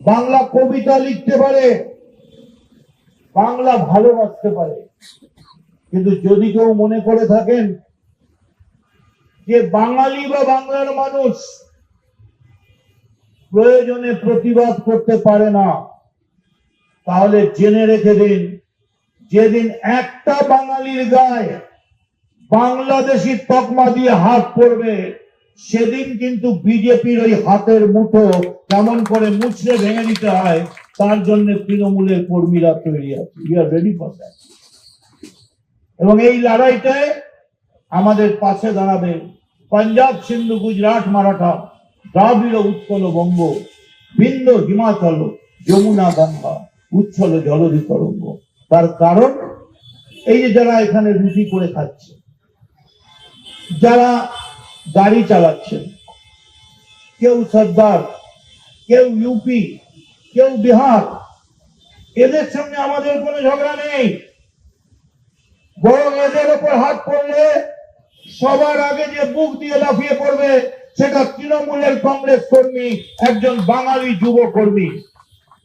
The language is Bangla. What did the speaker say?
বাংলা কবিতা লিখতে পারে, বাংলা ভালোবাসতে পারে। কিন্তু যদি কেউ মনে করে থাকেন যে বাঙালি বা বাংলার মানুষ প্রয়োজনে প্রতিবাদ করতে পারে না, তাহলে জেনে রেখে দিন, যেদিন একটা বাঙালির গায়ে বাংলাদেশি তকমা দিয়ে হাত পড়বে সেদিন কিন্তু বিজেপির ওই হাতের মুঠো কেমন করে মুছড়ে ভেঙে দিতে হয়, তার জন্য তৃণমূলের কর্মীরা তৈরি আছে। You are ready for that এবং এই লড়াইটায় আমাদের পাশে দাঁড়াবে পাঞ্জাব, সিন্ধু, গুজরাট, মারাঠা, দ্রাবিড়, উৎকল, বঙ্গ, বিন্দ, হিমাচল, যমুনা, গঙ্গা, উচ্ছল জলধি তরঙ্গ তার কারণ এই যে যারা এখানে রুটি করে খাচ্ছে, যারা গাড়ি চালাচ্ছেন। কেউ সর্দার কেউ ইউপি কেউ বিহার, এদের সামনে আমাদের কোনো ঝগড়া নেই। বরং এদের ওপর হাত পড়লে সবার আগে যে বুক দিয়ে লাফিয়ে পড়বে, সেটা তৃণমূলের কংগ্রেস কর্মী, একজন বাঙালি যুব কর্মী।